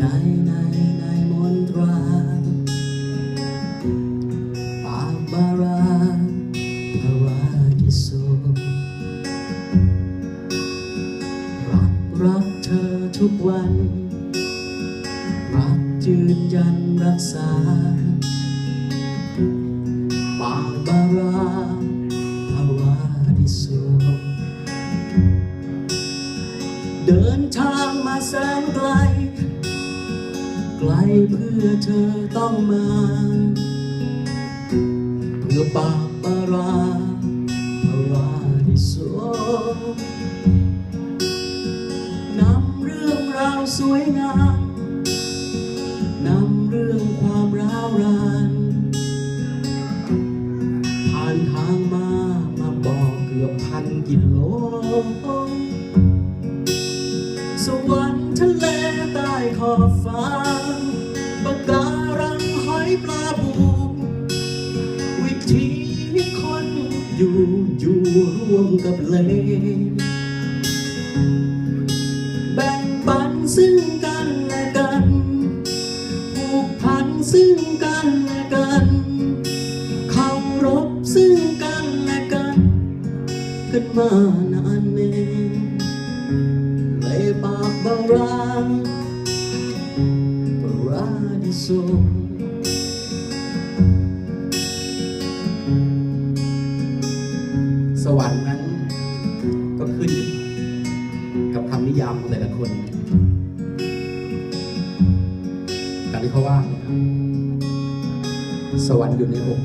ในในในมนตราปากบาราพาราดิโซรักรักเธอทุกวัน รักยืนยันรักษาปากบาราพาวาดิโซเดินทางมาแสนไกล ไกลเพื่อเธอต้องมา เพื่อปากบาราพาวาดิโซนำเรื่องราวสวยงามนำเรื่องความร้าวรานผ่านทางมามาบอกเกือบพันกิโลสวรรค์ทะเลใต้ขอบฟ้า อยู่อยู่ร่วมกับเลแบ่งปันซึ่งกันและกันผูกพันซึ่งกันและกันเคารพซึ่งกันและกันกันมานานเนเลยปากบารางบราดิโซ วรรค์นั้น ก็ขึ้น กับคำนิยามของแต่ละคนตามที่เขาว่านะครับสวรรค์อยู่ในอก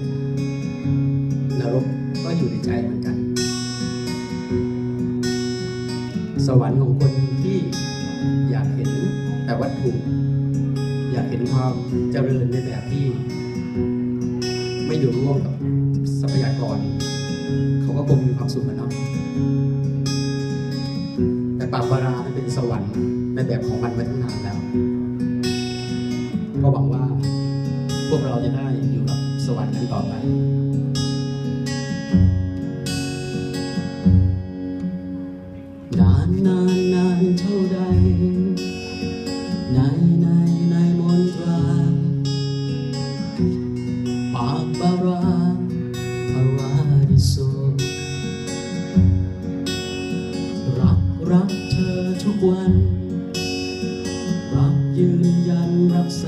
นรกก็อยู่ในใจเหมือนกัน สวรรค์ของคนที่อยากเห็นแต่วัตถุ อยากเห็นความเจริญในแบบที่ ไม่อยู่ร่วมกับทรัพยากร เขาก็คงมีความสุขกันเนาะแต่ปากบารามันเป็นสวรรค์ในแบบของมันมาตั้งนานแล้ว ก็หวังว่าพวกเราจะได้อยู่กับสวรรค์นั้นต่อไปนานนานนานเท่าใดในในในมนตราปากบารา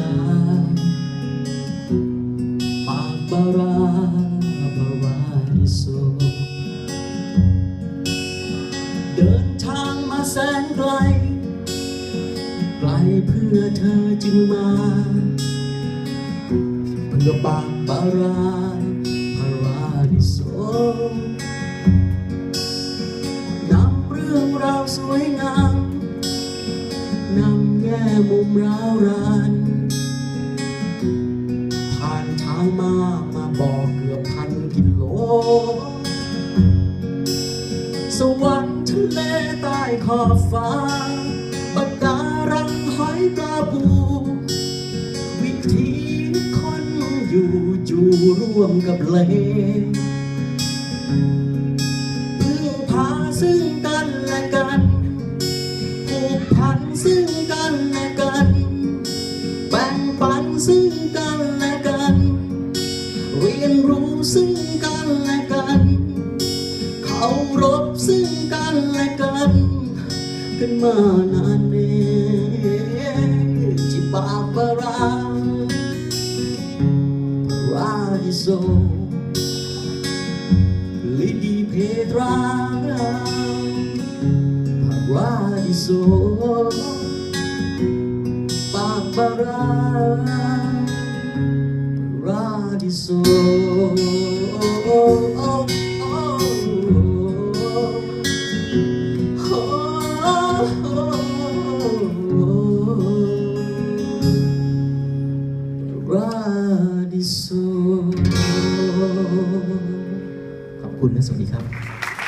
าปากบาราพาราดิโซเดินทางมาแสนไกล ไกลเพื่อเธอจึงมา เพื่อปากบาราพาราดิโซนำเรื่องราวสวยงามนำแง่มุมร้าวราน มา มาบอกเกือบพันกิโล สวรรค์ทะเลใต้ขอบฟ้าปะการังหอยปลาบู วิธีคนอยู่อยู่ร่วมกับเล ซึ่งกันและกันเคารพซึ่งกันและกัน กันมานานเนจิปาบาราราดิโซลิดีเพตราพ สูราดิโซขอบคุณและสวัสดีครับ